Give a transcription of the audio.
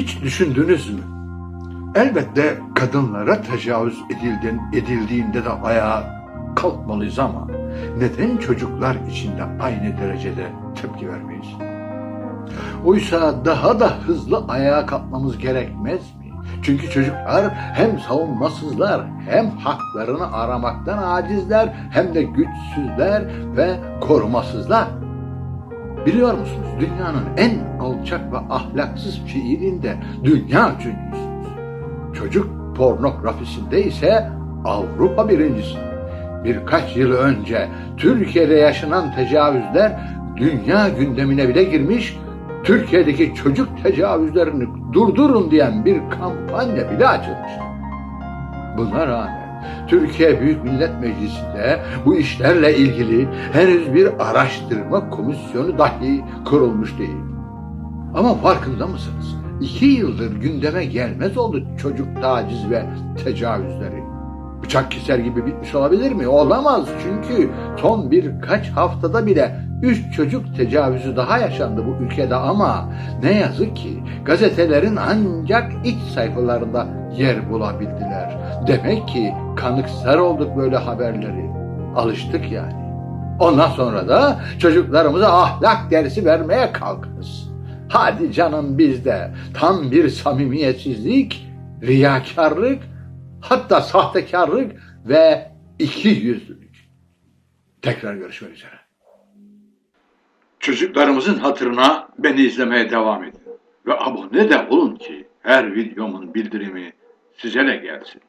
Hiç düşündünüz mü? Elbette kadınlara tecavüz edildiğin, edildiğinde de ayağa kalkmalıyız ama neden çocuklar için de aynı derecede tepki vermeyiz? Oysa daha da hızlı ayağa kalkmamız gerekmez mi? Çünkü çocuklar hem savunmasızlar hem haklarını aramaktan acizler hem de güçsüzler ve korumasızlar. Biliyor musunuz dünyanın en alçak ve ahlaksız fiilinde dünya üçüncüsünüz. Çocuk pornografisinde ise Avrupa birincisi. Birkaç yıl önce Türkiye'de yaşanan tecavüzler dünya gündemine bile girmiş, Türkiye'deki çocuk tecavüzlerini durdurun diyen bir kampanya bile açılmıştı. Buna rağmen Türkiye Büyük Millet Meclisi'nde bu işlerle ilgili henüz bir araştırma komisyonu dahi kurulmuş değil. Ama farkında mısınız? İki yıldır gündeme gelmez oldu çocuk taciz ve tecavüzleri. Bıçak keser gibi bitmiş olabilir mi? Olamaz çünkü son birkaç haftada bile üç çocuk tecavüzü daha yaşandı bu ülkede ama ne yazık ki gazetelerin ancak iç sayfalarında yer bulabildiler. Demek ki kanıksar olduk böyle haberleri. Alıştık yani. Ondan sonra da çocuklarımıza ahlak dersi vermeye kalkarız. Hadi canım bizde tam bir samimiyetsizlik, riyakarlık, hatta sahtekarlık ve iki yüzlülük. Tekrar görüşmek üzere. Çocuklarımızın hatırına beni izlemeye devam edin. Ve abone de olun ki her videomun bildirimi size de gelsin.